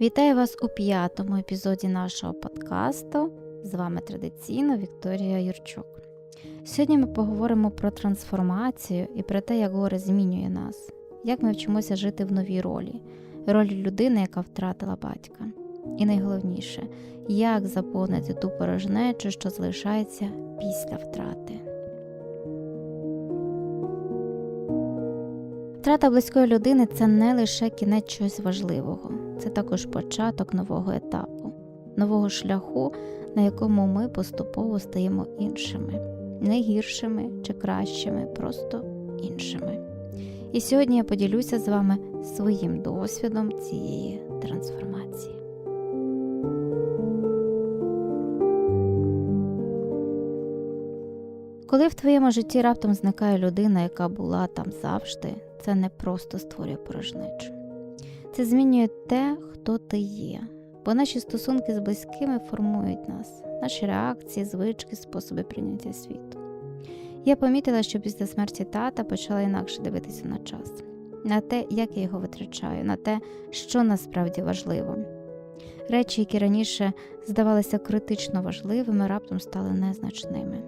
Вітаю вас у п'ятому епізоді нашого подкасту. З вами традиційно Вікторія Юрчук. Сьогодні ми поговоримо про трансформацію і про те, як горе змінює нас, як ми вчимося жити в новій ролі, ролі людини, яка втратила батька. І найголовніше, як заповнити ту порожнечу, що залишається після втрати. Втрата близької людини це не лише кінець чогось важливого, це також початок нового етапу, нового шляху, на якому ми поступово стаємо іншими, не гіршими чи кращими, просто іншими. І сьогодні я поділюся з вами своїм досвідом цієї трансформації. Коли в твоєму житті раптом зникає людина, яка була там завжди, це не просто створює порожнечу. Це змінює те, хто ти є, бо наші стосунки з близькими формують нас, наші реакції, звички, способи прийняття світу. Я помітила, що після смерті тата почала інакше дивитися на час, на те, як я його витрачаю, на те, що насправді важливо. Речі, які раніше здавалися критично важливими, раптом стали незначними.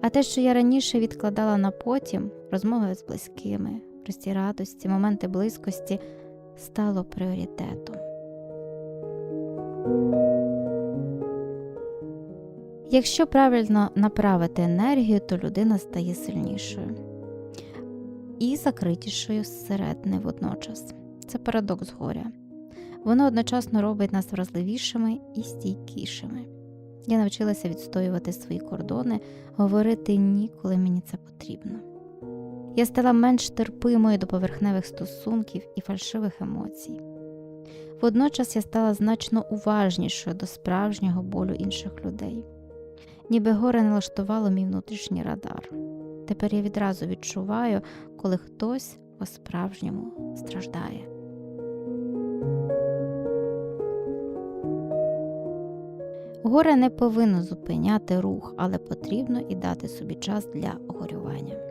А те, що я раніше відкладала на потім, розмови з близькими, прості радості, моменти близькості, стало пріоритетом. Якщо правильно направити енергію, то людина стає сильнішою і закритішою зсередини водночас. Це парадокс горя. Воно одночасно робить нас вразливішими і стійкішими. Я навчилася відстоювати свої кордони, говорити ні, коли мені це потрібно. Я стала менш терпимою до поверхневих стосунків і фальшивих емоцій. Водночас я стала значно уважнішою до справжнього болю інших людей. Ніби горе налаштувало мій внутрішній радар. Тепер я відразу відчуваю, коли хтось по-справжньому страждає. Горе не повинно зупиняти рух, але потрібно і дати собі час для горювання.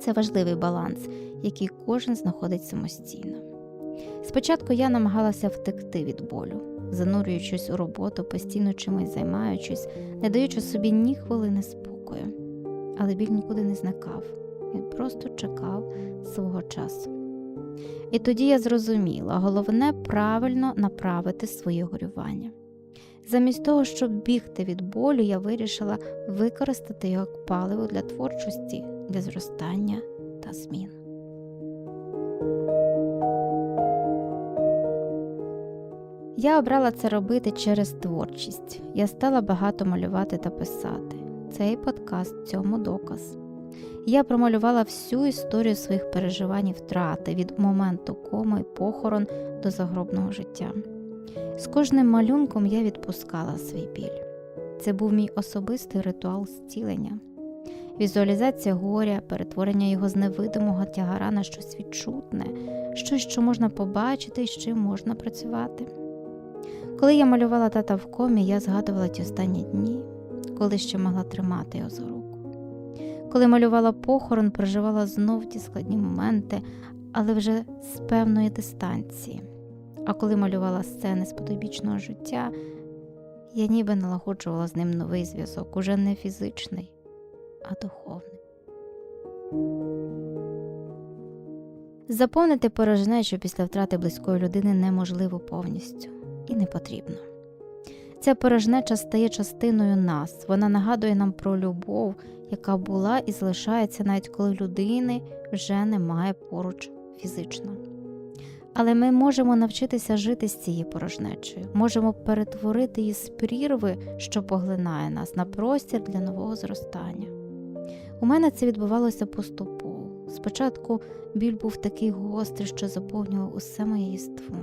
Це важливий баланс, який кожен знаходить самостійно. Спочатку я намагалася втекти від болю, занурюючись у роботу, постійно чимось займаючись, не даючи собі ні хвилини спокою. Але біль нікуди не зникав, він просто чекав свого часу. І тоді я зрозуміла, головне правильно направити своє горювання. Замість того, щоб бігти від болю, я вирішила використати його як паливо для творчості, для зростання та змін. Я обрала це робити через творчість. Я стала багато малювати та писати. Цей подкаст цьому доказ. Я промалювала всю історію своїх переживань і втрати від моменту коми і похорон до загробного життя. З кожним малюнком я відпускала свій біль. Це був мій особистий ритуал зцілення, візуалізація горя, перетворення його з невидимого тягара на щось відчутне, щось, що можна побачити і з чим можна працювати. Коли я малювала тата в комі, я згадувала ті останні дні, коли ще могла тримати його за руку. Коли малювала похорон, переживала знов ті складні моменти, але вже з певної дистанції. А коли малювала сцени з потойбічного життя, я ніби налагоджувала з ним новий зв'язок, уже не фізичний, а духовний. Заповнити порожнечу після втрати близької людини неможливо повністю і не потрібно. Ця порожнеча стає частиною нас, вона нагадує нам про любов, яка була і залишається навіть коли людини вже немає поруч фізично. Але ми можемо навчитися жити з цією порожнечею, можемо перетворити її з прірви, що поглинає нас, на простір для нового зростання. У мене це відбувалося поступово. Спочатку біль був такий гострий, що заповнював усе моє єство.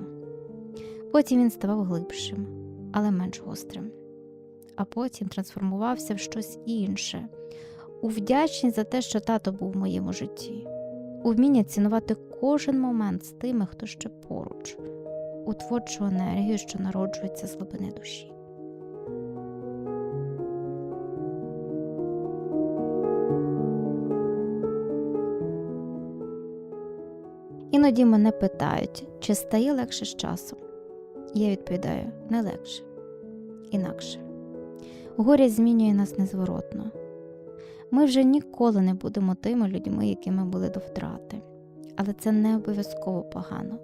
Потім він ставав глибшим, але менш гострим. А потім трансформувався в щось інше, у вдячність за те, що тато був в моєму житті, у вміння цінувати кожен момент з тими, хто ще поруч, у творчу енергію, що народжується з глибини душі. Іноді мене питають, чи стає легше з часом. Я відповідаю не легше, інакше. Горе змінює нас незворотно. Ми вже ніколи не будемо тими людьми, якими були до втрати. Але це не обов'язково погано.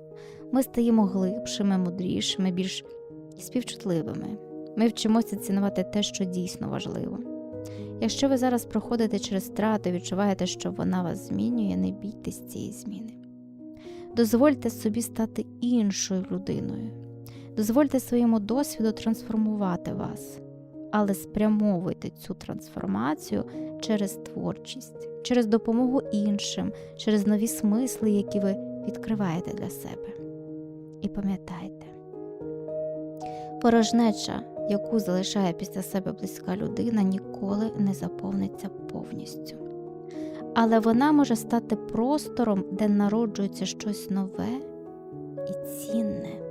Ми стаємо глибшими, мудрішими, більш співчутливими. Ми вчимося цінувати те, що дійсно важливо. Якщо ви зараз проходите через втрату і відчуваєте, що вона вас змінює, не бійтесь цієї зміни. Дозвольте собі стати іншою людиною. Дозвольте своєму досвіду трансформувати вас, але спрямовуйте цю трансформацію через творчість, через допомогу іншим, через нові смисли, які ви відкриваєте для себе. І пам'ятайте, порожнеча, яку залишає після себе близька людина, ніколи не заповниться повністю. Але вона може стати простором, де народжується щось нове і цінне.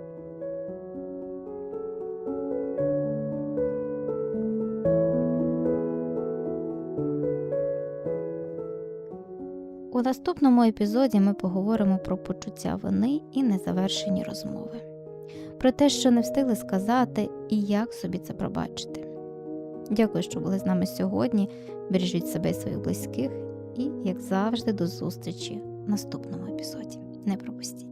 У наступному епізоді ми поговоримо про почуття вини і незавершені розмови, про те, що не встигли сказати і як собі це пробачити. Дякую, що були з нами сьогодні. Бережіть себе і своїх близьких, і, як завжди, до зустрічі в наступному епізоді. Не пропустіть!